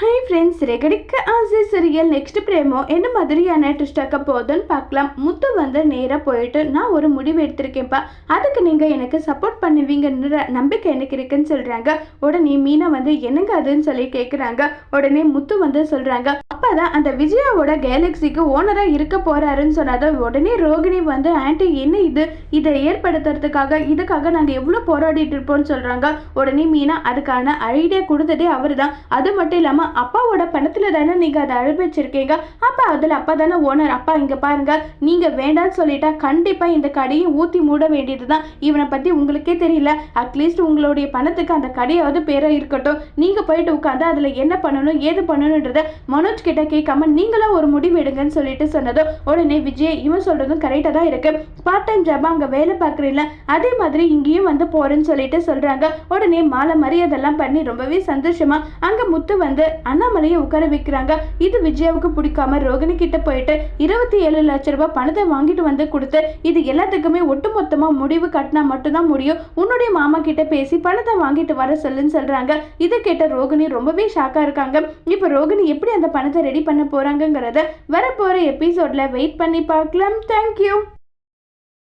Hi friends ரெகடிக்க ஆசை serial next பிரேமோ என்ன மாதிரியான ட்விஸ்டாக்க போதுன்னு போகுதுன்னு பார்க்கலாம். முத்து வந்து நேராக போயிட்டு நான் ஒரு முடிவு எடுத்திருக்கேன்ப்பா. அதுக்கு நீங்கள் எனக்கு சப்போர்ட் பண்ணுவீங்கன்ற நம்பிக்கை எனக்கு இருக்குன்னு சொல்கிறாங்க உடனே மீனா வந்து என்னங்க அதுன்னு சொல்லி கேட்குறாங்க உடனே முத்து வந்து சொல்கிறாங்க அப்போ தான் அந்த விஜயாவோட கேலக்ஸிக்கு ஓனராக இருக்க போகிறாருன்னு சொன்னதை உடனே ரோகிணி வந்து ஆன்ட்டி என்ன இது? இதை ஏற்படுத்துறதுக்காக இதுக்காக நாங்கள் எவ்வளோ போராடிட்டு இருப்போம்னு சொல்கிறாங்க உடனே மீனா அதுக்கான ஐடியா கொடுத்ததே அவர் தான் அது மட்டும் இல்லாமல் அப்பாவோட பணத்தில் தானே நீங்கள் அதை அனுபவிச்சிருக்கீங்க. அப்போ அதில் அப்பா தானே ஓனர் அப்பா இங்கே பாருங்க. நீங்கள் வேண்டாம்னு சொல்லிட்டா கண்டிப்பாக இந்த கடையை ஊற்றி மூட வேண்டியது தான் இவனை பற்றி உங்களுக்கே தெரியல. அட்லீஸ்ட் உங்களுடைய பணத்துக்கு அந்த கடையாவது பேராக இருக்கட்டும். நீங்கள் போயிட்டு உட்காந்து அதில் என்ன பண்ணணும் ஏது பண்ணணுன்றத மனோஜ் கிட்ட கேட்காம நீங்களா ஒரு முடிவு எடுங்கன்னு சொல்லிட்டு சொன்னதும் உடனே விஜய் இவன் சொல்றதும் கரெக்டாக தான் இருக்கு. பார்ட் டைம் ஜாப் அங்கே வேலை பார்க்குறீங்கள அதே மாதிரி இங்கேயும் வந்து போறேன்னு சொல்லிட்டு சொல்றாங்க. உடனே மாலை மரியாதைலாம் பண்ணி ரொம்பவே சந்தோஷமா அங்க முத்து வந்து அண்ணாமலையை உட்கார வைக்கிறாங்க. இது விஜயாவுக்கு பிடிக்காம ரோகிணி கிட்ட போயிட்டு இருபத்தி ஏழு லட்ச ரூபாய் பணத்தை வாங்கிட்டு வந்து கொடுத்து இது எல்லாத்துக்குமே ஒட்டுமொத்தமா முடிவு கட்டினா மட்டும்தான் முடியும். உன்னுடைய மாமா கிட்ட பேசி பணத்தை வாங்கிட்டு வர சொல்லுன்னு சொல்றாங்க. இதை கேட்ட ரோகிணி ரொம்பவே ஷாக்கா இருக்காங்க. இப்போ ரோகிணி எப்படி அந்த பணத்தை ரெடி பண்ண போறாங்கங்கிறத வரப்போற எபிசோட்ல வெயிட் பண்ணி பார்க்கலாம். தேங்க்யூ